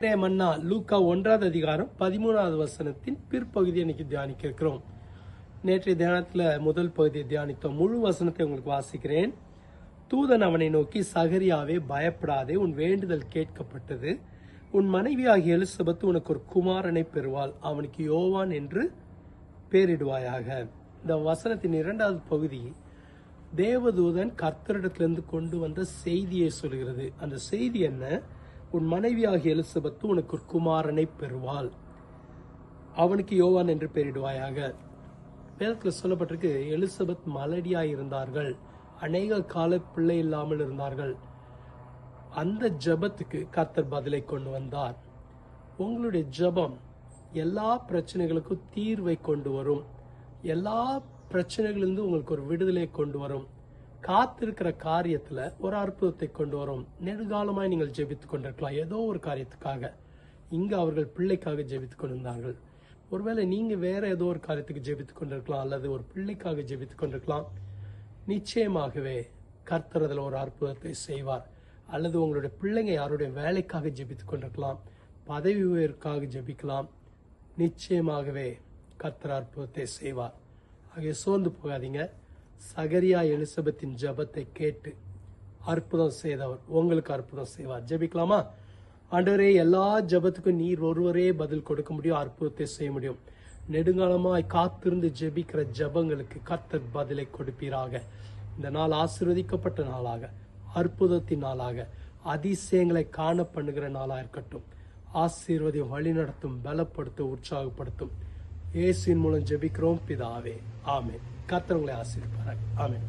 மன்னா லூக்கா ஒன்றாவது அதிகாரம் பதிமூணாவது வசனத்தின் பிற்பகுதி இன்னைக்கு தியானிக்க இருக்கிறோம் நேற்றைய தியானத்துல முதல் பகுதியை தியானித்தோம். முழு வசனத்தை உங்களுக்கு வாசிக்கிறேன். தூதன் அவனை நோக்கி சகரியாவே பயப்படாதே உன் வேண்டுதல் கேட்கப்பட்டது. உன் மனைவியாகிய எலிசபெத் உனக்கு ஒரு குமாரனை பெறுவாள். அவனுக்கு யோவான் என்று பேரிடுவாயாக. இந்த வசனத்தின் இரண்டாவது பகுதி தேவதூதன் கர்த்தரிடத்திலிருந்து கொண்டு வந்த செய்தியை சொல்கிறது. அந்த செய்தி என்ன? உன் மனைவியாகிய எலிசபெத்து உனக்கு ஒரு குமாரனை பெறுவாள். அவனுக்கு யோவான் என்று பெயரிடுவாயாக. வேதத்தில் சொல்லப்பட்டிருக்கு எலிசபெத் மலடியாக இருந்தார்கள். அநேக கால பிள்ளை இல்லாமல் இருந்தார்கள். அந்த ஜெபத்துக்கு கத்தர் பதிலை கொண்டு வந்தார். உங்களுடைய ஜெபம் எல்லா பிரச்சனைகளுக்கும் தீர்வை கொண்டு வரும். எல்லா பிரச்சனைகளிலிருந்து உங்களுக்கு ஒரு விடுதலை கொண்டு வரும். காத்திருக்கிற காரியத்துல ஒரு அற்புதத்தை கொண்டு வரும். நெடுகாலமாய் நீங்கள் ஜெபித்துக் கொண்டிருக்கலாம். ஏதோ ஒரு காரியத்துக்காக. இங்கே அவர்கள் பிள்ளைக்காக ஜெபித்துக் கொண்டிருந்தார்கள். ஒருவேளை நீங்க வேற ஏதோ ஒரு காரியத்துக்கு ஜெபித்துக் கொண்டிருக்கலாம் அல்லது ஒரு பிள்ளைக்காக ஜெபித்துக் கொண்டிருக்கலாம். நிச்சயமாகவே கர்த்தர் அதில் ஒரு அற்புதத்தை செய்வார். அல்லது உங்களுடைய பிள்ளைங்க யாருடைய வேலைக்காக ஜெபித்துக் கொண்டிருக்கலாம் பதவி உயர்வுக்காக ஜெபிக்கலாம். நிச்சயமாகவே கர்த்தர் அற்புதத்தை செய்வார். ஆகிய சோர்ந்து போகாதீங்க. சகரியா எலிசபெத்தின் ஜெபத்தை கேட்டு அற்புதம் செய்தவர். உங்களுக்கு அற்புதம் செய்வார். ஜெபிக்கலாமா? ஆண்டவரே எல்லா ஜெபத்துக்கும் நீர் ஒருவரே பதில் கொடுக்க முடியும் அற்புதத்தை செய்ய முடியும். நெடுங்காலமாய் காத்திருந்து ஜெபிக்கிற ஜெபங்களுக்கு கர்த்தர் பதிலை கொடுப்பீராக. இந்த நாள் ஆசீர்வதிக்கப்பட்ட நாளாக அற்புதத்தின் நாளாக அதிசயங்களை காண பண்ணுகிற நாளாக இருக்கட்டும். ஆசீர்வதி வழிநடத்தும் பலப்படுத்தும் உற்சாகப்படுத்தும். இயேசுவின் மூலம் ஜெபிக்கிறோம் பிதாவே. ஆமே கர்த்தர் உங்களை ஆசீர்வார் ஆமென்